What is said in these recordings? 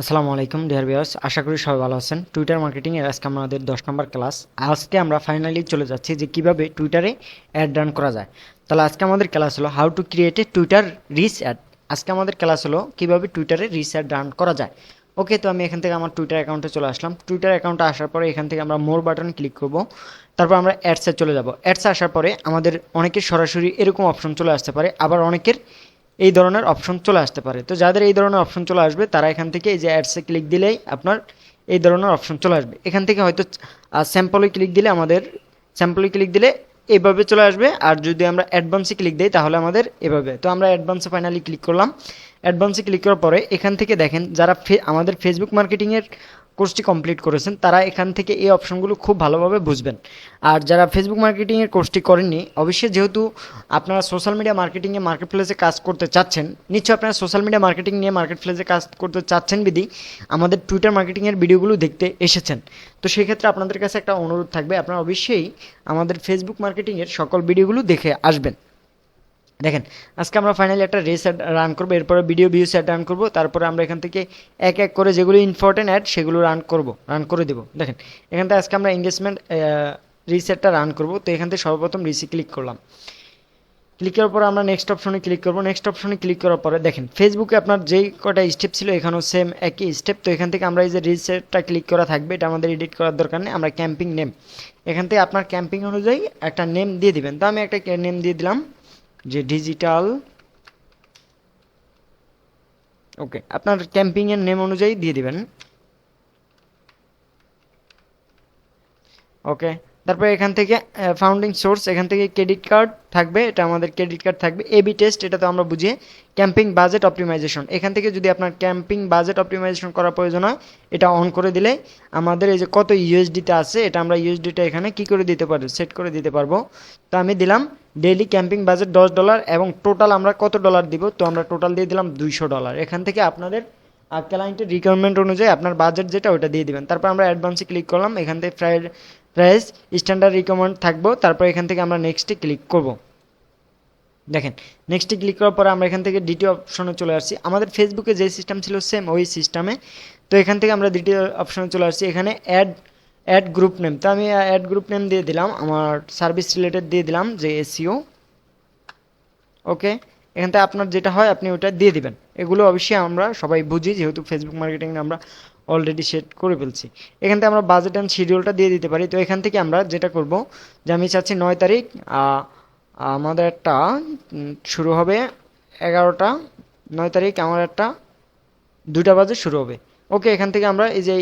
আসসালামু আলাইকুম dear viewers আশা করি সবাই ভালো আছেন। টুইটার মার্কেটিং এর আজকে আমাদের দশ নম্বর ক্লাস আজকে আমরা ফাইনালি চলে যাচ্ছি যে কীভাবে টুইটারে অ্যাড রান করা যায়। তাহলে আজকে আমাদের ক্লাস হলো how to create a Twitter reach ad আজকে আমাদের ক্লাস হলো কীভাবে টুইটারে রিচ অ্যাড রান করা যায়। ওকে তো আমি এখান থেকে আমার টুইটার অ্যাকাউন্টে চলে আসলাম। টুইটার অ্যাকাউন্টে আসার পরে এখান থেকে আমরা মোর বাটন ক্লিক করব। তারপর আমরা অ্যাডসে চলে যাব। অ্যাডসে আসার পরে আমাদের অনেকের সরাসরি এরকম অপশন চলে আসতে পারে। আবার অনেকের এই ধরনের অপশন চলে আসতে পারে। তো যাদের এই ধরনের অপশন চলে আসবে, তারা এখান থেকে এই যে অ্যাডসে ক্লিক দিলেই আপনার এই ধরনের অপশন চলে আসবে। এখান থেকে হয়তো স্যাম্পলে ক্লিক দিলে আমাদের স্যাম্পলে ক্লিক দিলে এইভাবে চলে আসবে। আর যদি আমরা অ্যাডভান্সে ক্লিক দিই, তাহলে আমাদের এভাবে। তো আমরা অ্যাডভান্সে ফাইনালি ক্লিক করলাম। অ্যাডভান্সে ক্লিক করার পরে এখান থেকে দেখেন, যারা আমাদের ফেসবুক মার্কেটিংয়ের কোর্সটি কমপ্লিট করেছেন, তারা এখান থেকে এই অপশনগুলো খুব ভালোভাবে বুঝবেন। আর যারা ফেসবুক মার্কেটিংয়ের কোর্সটি করেননি, অবশ্যই যেহেতু আপনারা সোশ্যাল মিডিয়া মার্কেটিংয়ে মার্কেট প্লেসে কাজ করতে চাচ্ছেন, নিশ্চয়ই আপনারা সোশ্যাল মিডিয়া মার্কেটিং নিয়ে মার্কেট প্লেসে কাজ করতে চাচ্ছেন বিধি, আমাদের টুইটার মার্কেটিংয়ের ভিডিওগুলো দেখতে এসেছেন। তো সেই ক্ষেত্রে আপনাদের কাছে একটা অনুরোধ থাকবে, আপনারা অবশ্যই আমাদের ফেসবুক মার্কেটিংয়ের সকল ভিডিওগুলো দেখে আসবেন। দেখেন, আজকে আমরা ফাইনালি একটা রেস অ্যাড রান করব, এরপরে ভিডিও ভিউস অ্যাড রান করব, তারপরে আমরা এখান থেকে এক এক করে যেগুলো ইম্পর্টেন্ট অ্যাড সেগুলো রান করব রান করে দেবো। দেখেন, এখান থেকে আজকে আমরা এঙ্গেজমেন্ট রিসেটটা রান করব, তো এখান থেকে সর্বপ্রথম রিসি ক্লিক করলাম। ক্লিক করার পর আমরা নেক্সট অপশনে ক্লিক করব নেক্সট অপশনে ক্লিক করার পরে দেখেন ফেসবুকে আপনার যেই কটা স্টেপ ছিল, এখানেও সেম একই স্টেপ তো এখান থেকে আমরা এই যে রিসেটটা ক্লিক করা থাকবে, এটা আমাদের এডিট করার দরকার নেই, আমরা ক্যাম্পিং নেম এখান থেকে আপনার ক্যাম্পিং অনুযায়ী একটা নেম দিয়ে দিবেন। তো আমি একটা নেম দিয়ে দিলাম। যে ডিজিটাল ওকে আপনার ক্যাম্পিংয়ের নেম অনুযায়ী দিয়ে দিবেন। ওকে তারপরে এখান থেকে ফাউন্ডিং সোর্স এখান থেকে ক্রেডিট কার্ড থাকবে, এটা আমাদের ক্রেডিট কার্ড থাকবে। এবি টেস্ট এটা তো আমরা বুঝি। ক্যাম্পিং বাজেট অপটিমাইজেশন এখান থেকে যদি আপনার ক্যাম্পিং বাজেট অপটিমাইজেশন করা প্রয়োজন হয়, এটা অন করে দিলে আমাদের এই যে কত ইউএসডিতে আছে, এটা আমরা ইউএসডিটা এখানে কি করে দিতে পারব সেট করে দিতে পারব। তো আমি দিলাম ডেইলি ক্যাম্পিং বাজেট দশ ডলার এবং টোটাল আমরা কত ডলার দিব? তো আমরা টোটাল দিয়ে দিলাম দুইশো ডলার এখান থেকে আপনাদের ক্লায়েন্টের রিকোয়ারমেন্ট অনুযায়ী আপনার বাজেট যেটা ওটা দিয়ে দিবেন। তারপর আমরা অ্যাডভান্সে ক্লিক করলাম। এখান থেকে প্রায় প্রাইস স্ট্যান্ডার্ড রিকমেন্ড থাকব। তারপর এখান থেকে আমরা নেক্সটে ক্লিক করব। দেখেন নেক্সটে ক্লিক করার পরে আমরা এখান থেকে দ্বিতীয় অপশনে চলে আসছি। আমাদের ফেসবুকে যে সিস্টেম ছিল সেম ওই সিস্টেমে তো এখান থেকে আমরা দ্বিতীয় অপশনে চলে আসছি। এখানে অ্যাড অ্যাড গ্রুপ নেম তো আমি অ্যাড গ্রুপ নেম দিয়ে দিলাম, আমার সার্ভিস রিলেটেড দিয়ে দিলাম, যে এসিও ওকে এখান থেকে আপনার যেটা হয়, আপনি ওটা দিয়ে দিবেন। এগুলো অবশ্যই আমরা সবাই বুঝি, যেহেতু ফেসবুক মার্কেটিং আমরা অলরেডি সেট করে ফেলছি। এখান থেকে আমরা বাজেট অ্যান্ড শিডিউলটা দিয়ে দিতে পারি। তো এখান থেকে আমরা যেটা করব, যে আমি চাচ্ছি নয় তারিখ আমাদের একটা শুরু হবে এগারোটা, নয় তারিখ আমার একটা দুটা বাজে শুরু হবে। ওকে এখান থেকে আমরা এই যে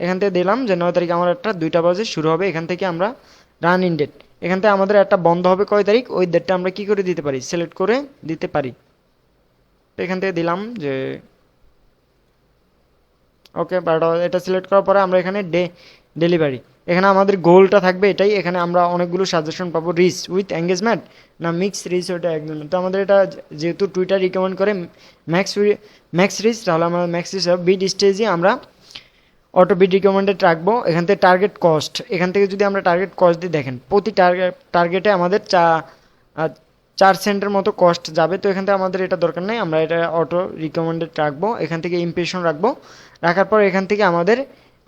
এখান থেকে দিলাম যে নয় তারিখ আমার একটা, দুইটা বাজে শুরু হবে, এখান থেকে আমরা রান ইন ডেট এখান থেকে আমাদের একটা বন্ধ হবে কয় তারিখ? ওই ডেটটা আমরা কি করে দিতে পারি? সিলেক্ট করে দিতে পারি। তো এখান থেকে দিলাম যে, ওকে, বারোটা এটা সিলেক্ট করার পরে আমরা এখানে ডে ডেলিভারি এখানে আমাদের গোলটা থাকবে এটাই। এখানে আমরা অনেকগুলো সাজেশন পাবো। রিচ উইথ এঙ্গেজমেন্ট না মিক্স রিচ ওটা একদম তো আমাদের এটা যেহেতু টুইটার রিকমেন্ড করে ম্যাক্স ম্যাক্স রিচ তাহলে আমরা ম্যাক্স রিচ বিড স্টেজে আমরা অটো বিড রিকমেন্ডেড রাখব, এখান থেকে টার্গেট কস্ট এখান থেকে যদি আমরা টার্গেট কস্ট দিয়ে দেখেন, প্রতি টার্গেট টার্গেটে আমাদের চা চার সেন্টের মতো কস্ট যাবে। তো এখান থেকে আমাদের এটা দরকার নেই, আমরা এটা অটো রিকমেন্ডেড রাখব, এখান থেকে ইমপ্রেশন রাখব। রাখার পর এখান থেকে আমাদের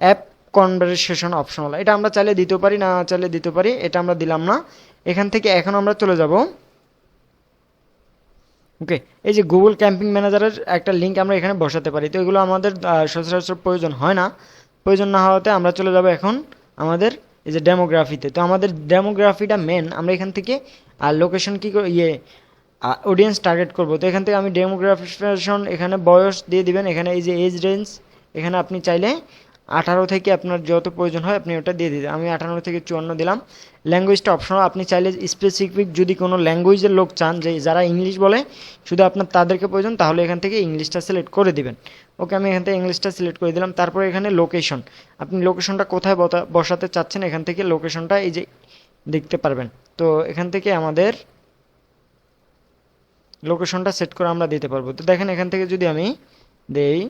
অ্যাপ কনভারসেশন অপশনাল এটা আমরা চাইলে দিতে পারি, না চাইলে দিতে পারি, এটা আমরা দিলাম না। এখান থেকে এখন আমরা চলে যাব। ওকে এই যে গুগল ক্যাম্পিং ম্যানেজারের একটা লিঙ্ক আমরা এখানে বসাতে পারি। তো এগুলো আমাদের সচরাচর প্রয়োজন হয় না। প্রয়োজন না হওয়াতে আমরা চলে যাব এখন আমাদের এই যে ডেমোগ্রাফিতে তো আমাদের ডেমোগ্রাফিটা মেন আমরা এখান থেকে আর লোকেশন কী ইয়ে অডিয়েন্স টার্গেট করব। তো এখান থেকে আমি ডেমোগ্রাফিশন এখানে বয়স দিয়ে দিবেন। এখানে এই যে এজ রেঞ্জ এখানে আপনি চাইলে আঠারো থেকে আপনার যত প্রয়োজন হয়, আপনি ওটা দিয়ে দিবেন আমি আঠারো থেকে চুয়ান্ন দিলাম। ল্যাঙ্গুয়েজটা অপশনাল আপনি চাইলে স্পেসিফিক যদি কোনো ল্যাঙ্গুয়েজের লোক চান, যে যারা ইংলিশ বলে, শুধু আপনার তাদেরকে প্রয়োজন, তাহলে এখান থেকে ইংলিশটা সিলেক্ট করে দিবেন। ওকে, আমি এখান থেকে ইংলিশটা সিলেক্ট করে দিলাম। তারপরে এখানে লোকেশন আপনি লোকেশনটা কোথায় বসাতে চাচ্ছেন, এখান থেকে লোকেশনটা এই যে দেখতে পারবেন। তো এখান থেকে আমাদের লোকেশনটা সেট করে আমরা দিতে পারব। তো দেখেন, এখান থেকে যদি আমি দেই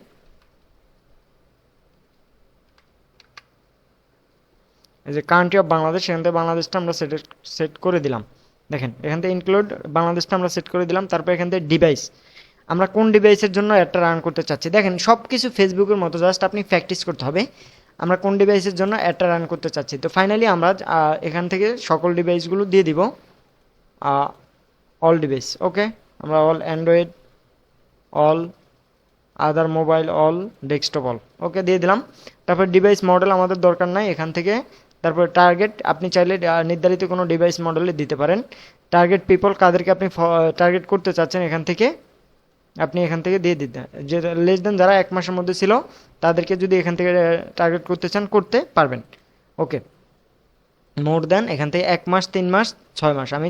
এই যে কান্ট্রি অফ বাংলাদেশ এখান থেকে বাংলাদেশটা আমরা সেট সেট করে দিলাম। দেখেন, এখান থেকে ইনক্লুড বাংলাদেশটা আমরা সেট করে দিলাম, তারপর এখান থেকে ডিভাইস আমরা কোন ডিভাইসের জন্য অ্যাডটা রান করতে চাচ্ছি? দেখেন সব কিছু ফেসবুকের মতো জাস্ট আপনি প্র্যাকটিস করতে হবে। আমরা কোন ডিভাইসের জন্য অ্যাডটা রান করতে চাচ্ছি? তো ফাইনালি আমরা এখান থেকে সকল ডিভাইসগুলো দিয়ে দিব। অল ডিভাইস ওকে আমরা all Android all other mobile all desktop all okay দিয়ে দিলাম। তারপর ডিভাইস মডেল আমাদের দরকার নাই, এখান থেকে তারপর টার্গেট আপনি চাইলে নির্ধারিত কোনো ডিভাইস মডেলে দিতে পারেন। টার্গেট পিপল কাদেরকে আপনি টার্গেট করতে চাচ্ছেন এখান থেকে, আপনি এখান থেকে দিয়ে দিতে, যে লেস দেন যারা এক মাসের মধ্যে ছিল, তাদেরকে যদি এখান থেকে টার্গেট করতে চান, করতে পারবেন। ওকে মোর দেন এখান থেকে এক মাস, তিন মাস, ছয় মাস। আমি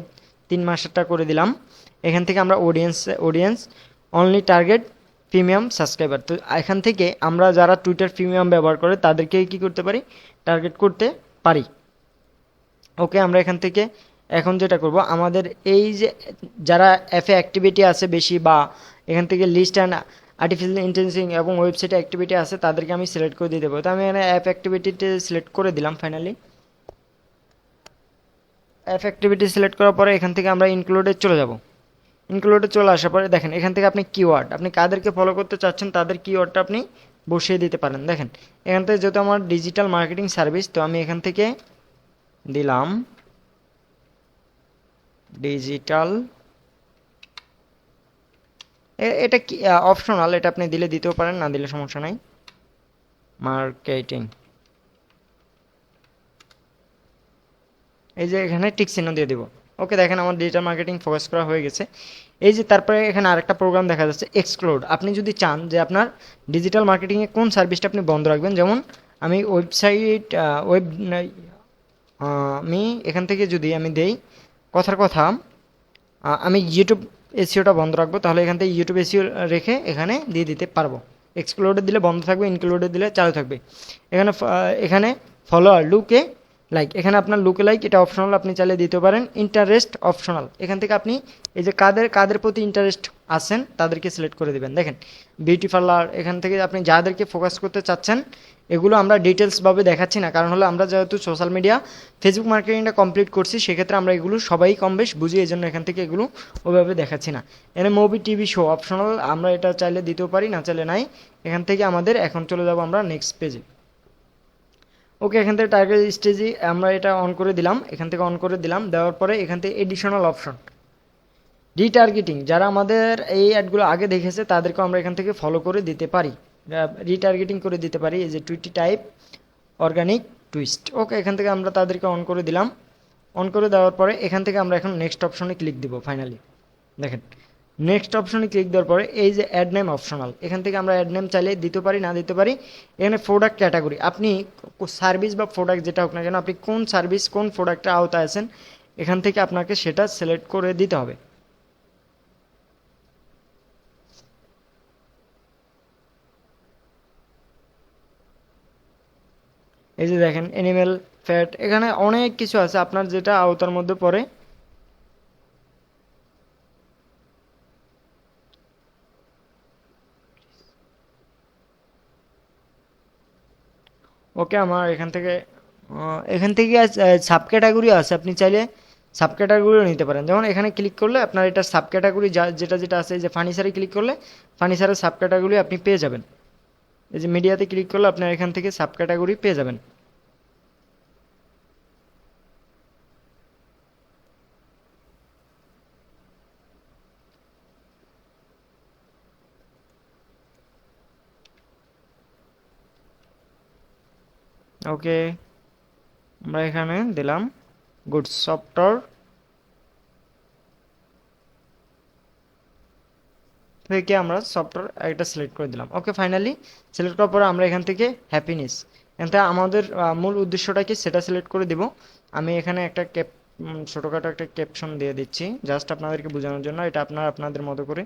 তিন মাসেরটা করে দিলাম। এখান থেকে আমরা audience audience only target premium subscriber তো এখান থেকে আমরা যারা টুইটার প্রিমিয়াম ব্যবহার করে তাদেরকে কি করতে পারি? টার্গেট করতে পারি। ওকে, আমরা এখান থেকে এখন যেটা করব, আমাদের এই যে যারা অ্যাপে অ্যাক্টিভিটি আছে বেশি বা এখান থেকে লিস্ট অ্যান্ড আর্টিফিশিয়াল ইন্টেলিজেন্সিং এবং ওয়েবসাইটে অ্যাক্টিভিটি আছে, তাদেরকে আমি সিলেক্ট করে দিয়ে দেবো। তো আমি এখানে অ্যাপ অ্যাক্টিভিটিতে সিলেক্ট করে দিলাম ফাইনালি অ্যাপ অ্যাক্টিভিটি সিলেক্ট করার পরে এখান থেকে আমরা ইনক্লুডে চলে যাব। ইনক্লুডে চলে আসার পরে দেখেন, এখান থেকে আপনি কিওয়ার্ড আপনি কাদেরকে ফলো করতে চাচ্ছেন, তাদের কিওয়ার্ডটা আপনি বসিয়ে দিতে পারেন। দেখেন, এখান থেকে যেহেতু আমার ডিজিটাল মার্কেটিং সার্ভিস তো আমি এখান থেকে দিলাম ডিজিটাল এটা কি অপশনাল এটা আপনি দিলে দিতেও পারেন, না দিলে সমস্যা নাই। মার্কেটিং এই যে এখানে টিক চিহ্ন দিয়ে দিব। ওকে, দেখেন আমার ডিজিটাল মার্কেটিং ফোকাস করা হয়ে গেছে। এই যে তারপরে এখানে আরেকটা প্রোগ্রাম দেখা যাচ্ছে এক্সক্লোড আপনি যদি চান যে আপনার ডিজিটাল মার্কেটিংয়ে কোন সার্ভিসটা আপনি বন্ধ রাখবেন, যেমন আমি ওয়েবসাইট ওয়েব আমি এখান থেকে যদি আমি দেই কথার কথা আমি ইউটিউব এসিওটা বন্ধ রাখব, তাহলে এখান থেকে ইউটিউব এসিও রেখে এখানে দিয়ে দিতে পারব। এক্সক্লোডে দিলে বন্ধ থাকবে ইনক্লুডে দিলে চালু থাকবে। এখানে এখানে ফলোয়ার লুকে লাইক এখানে আপনার লুকে লাইক এটা অপশনাল আপনি চাইলে দিতে পারেন। ইন্টারেস্ট অপশনাল এখান থেকে আপনি এই যে কাদের কাদের প্রতি ইন্টারেস্ট আছেন, তাদেরকে সিলেক্ট করে দিবেন। দেখেন বিউটি পার্লার এখান থেকে আপনি যাদেরকে ফোকাস করতে চাচ্ছেন, এগুলো আমরা ডিটেলসভাবে দেখাচ্ছি না। কারণ হলো, আমরা যেহেতু সোশ্যাল মিডিয়া ফেসবুক মার্কেটিংটা কমপ্লিট করছি, সেক্ষেত্রে আমরা এগুলো সবাই কম বেশ বুঝি এই জন্য এখান থেকে এগুলো ওইভাবে দেখাচ্ছি না। এখানে মুভি টিভি শো অপশনাল আমরা এটা চাইলে দিতেও পারি, না চাইলে নাই। এখান থেকে আমাদের, এখন চলে যাব আমরা নেক্সট পেজে ওকে এখান থেকে টার্গেট স্টেজে আমরা এটা অন করে দিলাম। এখান থেকে অন করে দিলাম। দেওয়ার পরে এখান থেকে এডিশনাল অপশন রিটার্গেটিং যারা আমাদের এই অ্যাডগুলো আগে দেখেছে তাদেরকে আমরা এখান থেকে ফলো করে দিতে পারি। রিটার্গেটিং করে দিতে পারি। এই যে Tweety type organic tweets okay এখান থেকে আমরা তাদেরকে অন করে দিলাম। অন করে দেওয়ার পরে এখান থেকে আমরা এখন নেক্সট অপশনে ক্লিক দিব ফাইনালি দেখেন নেক্সট অপশনে ক্লিক দেওয়ার পরে এই যে অ্যাড নেম অপশনাল এখান থেকে আমরা অ্যাড নেম চাইলে দিতে পারি, না দিতে পারি, এখানে প্রোডাক্ট ক্যাটাগরি আপনি সার্ভিস বা প্রোডাক্ট যেটা হোক না কেন, আপনি কোন সার্ভিস কোন প্রোডাক্টের আওতায় আছেন, এখান থেকে আপনাকে সেটা সিলেক্ট করে দিতে হবে। এই যে দেখেন অ্যানিমেল ফ্যাট এখানে অনেক কিছু আছে, আপনার যেটা আওতার মধ্যে পড়ে ওকে আমার এখান থেকে এখান থেকে সাব ক্যাটাগরি আছে। আপনি চাইলে সাব ক্যাটাগরিও নিতে পারেন। যেমন এখানে ক্লিক করলে আপনার এটা সাব ক্যাটাগরি যা, যেটা যেটা আছে যে ফার্নিচারে ক্লিক করলে ফার্নিচারের সাব ক্যাটাগরি আপনি পেয়ে যাবেন। এই যে মিডিয়াতে ক্লিক করলে আপনার এখান থেকে সাব ক্যাটাগরি পেয়ে যাবেন। ওকে, আমরা এখানে দিলাম গুড সফটওয়্যার থেকে আমরা সফটওয়্যার একটা সিলেক্ট করে দিলাম। ওকে ফাইনালি সিলেক্ট করার পরে আমরা এখান থেকে হ্যাপিনেস থেকে আমাদের মূল উদ্দেশ্যটা কি সেটা সিলেক্ট করে দিব। আমি এখানে একটা ক্যাপ ছোটোখাটো একটা ক্যাপশন দিয়ে দিচ্ছি। জাস্ট আপনাদেরকে বোঝানোর জন্য, এটা আপনারা আপনাদের মতো করে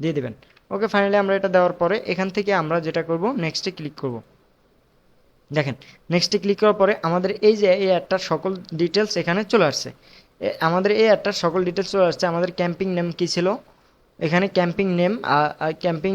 দিয়ে দেবেন। ওকে ফাইনালি আমরা এটা দেওয়ার পরে এখান থেকে আমরা যেটা করব নেক্সটে ক্লিক করব। দেখেন নেক্সটে ক্লিক করার পরে আমাদের এই যে এই অ্যাডটার সকল ডিটেলস এখানে চলে আসছে। আমাদের এই অ্যাডটার সকল ডিটেলস চলে আসছে। আমাদের ক্যাম্পিং নেম কী ছিল? এখানে ক্যাম্পিং নেম ক্যাম্পিং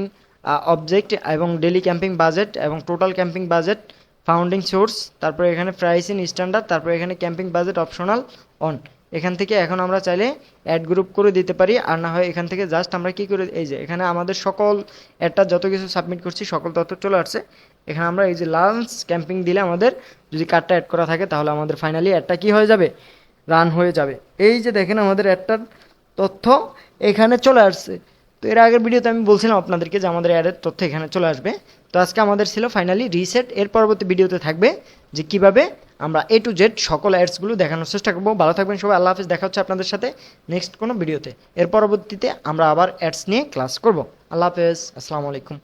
অবজেক্ট এবং ডেলি ক্যাম্পিং বাজেট এবং total camping budget founding source তারপরে এখানে প্রাইস ইন স্ট্যান্ডার্ড তারপরে এখানে ক্যাম্পিং বাজেট অপশনাল অন এখান থেকে এখন আমরা চাইলে অ্যাড গ্রুপ করে দিতে পারি, আর না হয় এখান থেকে জাস্ট আমরা কি করে এই যে, এখানে আমাদের সকল অ্যাডটা যত কিছু সাবমিট করছি, সকল তথ্য চলে আসছে। এখানে আমরা এই যে লাঞ্চ ক্যাম্পিং দিলে আমাদের যদি কার্ডটা অ্যাড করা থাকে, তাহলে আমাদের ফাইনালি অ্যাডটা কি হয়ে যাবে? রান হয়ে যাবে। এই যে দেখেন আমাদের অ্যাডটার তথ্য এখানে চলে আসছে। তো এর আগের ভিডিওতে আমি বলছিলাম আপনাদেরকে যে আমাদের অ্যাডের তথ্য এখানে চলে আসবে। তো আজকে আমাদের ছিল ফাইনালি রিসেট এর পরবর্তী ভিডিওতে থাকবে যে কীভাবে আমরা এ টু জেড সকল অ্যাডসগুলো দেখানোর চেষ্টা করব। ভালো থাকবেন সবাই। আল্লাহ হাফিজ। দেখা হচ্ছে আপনাদের সাথে নেক্সট কোনো ভিডিওতে। এর পরবর্তীতে আমরা আবার অ্যাডস নিয়ে ক্লাস করব। আল্লাহ হাফেজ। আসসালামু আলাইকুম।